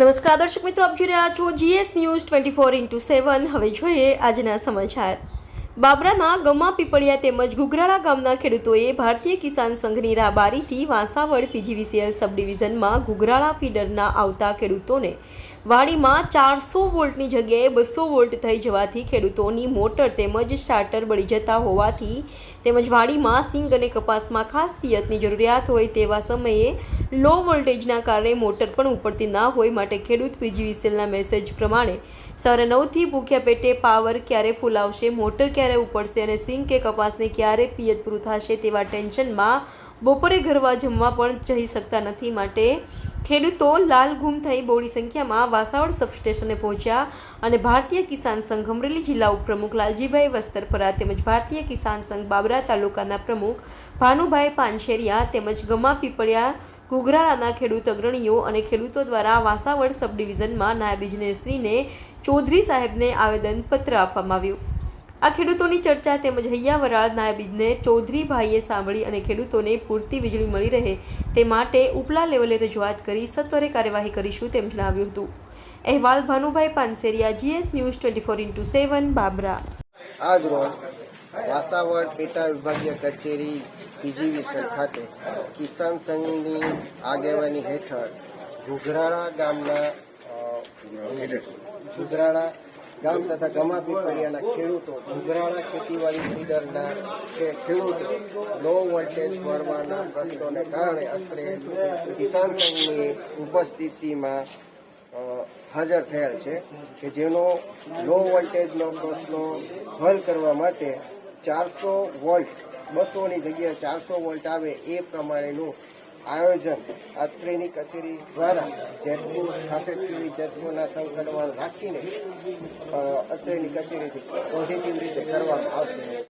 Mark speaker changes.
Speaker 1: નમસ્કાર, દર્શક મિત્રો, આપ જોઈ રહ્યા છો GS news twenty four into seven હવે જોઈએ આજના સમાચાર. બાબરાના ગમા પીપળિયા તેમજ ગુગરાળા ગામના ખેડૂતોએ ભારતીય કિસાન સંઘની રાબારીથી વાંસાવડ પીજીવીસીએલ સબ ડિવિઝનમાં ગુગરાળા ફીડરના આવતા ખેડૂતોને વાડીમાં ચારસો વોલ્ટની જગ્યાએ બસો વોલ્ટ થઈ જવાથી ખેડૂતોની મોટર તેમજ સ્ટાર્ટર બળી જતા હોવાથી તેમજ વાડીમાં સિંગ અને કપાસમાં ખાસ પિયતની જરૂરિયાત હોય તેવા સમયે લો વોલ્ટેજના કારણે મોટર પણ ઉપડતી ના હોય માટે ખેડૂત પીજીવીસીએલના મેસેજ પ્રમાણે સવારે નવથી ભૂખ્યા પેટે પાવર ક્યારે ફૂલાવશે મોટર ક્યારે ઉપડશે અને સિંગ કે કપાસને ક્યારે પિયત પૂરું થશે તેવા ટેન્શનમાં બપોરે ઘરવા જમવા પણ જઈ શકતા નથી માટે ખેડૂતો લાલ ગુમ થઈ બહોળી સંખ્યામાં વાસાવડ સબસ્ટેશને પહોંચ્યા અને ભારતીય કિસાન સંઘ અમરેલી જિલ્લા ઉપપ્રમુખ લાલજીભાઈ વસ્તરપરા તેમજ ભારતીય કિસાન સંઘ બાબરા તાલુકાના પ્રમુખ ભાનુભાઈ પાનશેરિયા તેમજ ગમા પીપળિયા ઘુઘરાળાના ખેડૂત અગ્રણીઓ અને ખેડૂતો દ્વારા વાસાવડ સબ ડિવિઝનમાં નાયબ ઇજનેરશ્રીને ચૌધરી સાહેબને આવેદનપત્ર આપવામાં આવ્યું. આ ખેડૂતોની ચર્ચા તેમજ હૈયાવરાળ નાયબ ઇજનેર ચૌધરીભાઈએ સાંભળી અને ખેડૂતોને પૂરતી વીજળી મળી રહે તે માટે ઉપલા લેવલે રજૂઆત કરી સત્વરે કાર્યવાહી કરીશું તેમ જણાવ્યું હતું. અહેવાલ Bhanubhai Pansheriya, GS news twenty four into seven, Babra.
Speaker 2: આજ રોજ વાસાવડ પેટા વિભાગીય કચેરી પીજીવીસી ખાતે કિસાન સંઘની આગેવાની હેઠળ ઘુઘરાળા ગામના ઘુઘરાળા ગામ તથા ગમાપી ફળિયાના ખેડૂતો, ઘુઘરાળા ખેતીવાડી ફીડરના ખે- ખેડૂતો લો વોલ્ટેજ મળવાના પ્રશ્નોને કારણે અત્રે કિસાન સંઘની ઉપસ્થિતિમાં હાજર થયેલ છે કે જેનો લો વોલ્ટેજનો પ્રશ્નો હલ કરવા માટે ચારસો વોલ્ટ, બસોની જગ્યાએ ચારસો વોલ્ટ આવે એ પ્રમાણેનું આયોજન અત્રેની કચેરી દ્વારા જેટલું છાસઠ કેવી જેટલુંના સંકલન રાખીને અત્રેની કચેરીથી પોઝિટિવ રીતે કરવામાં આવશે.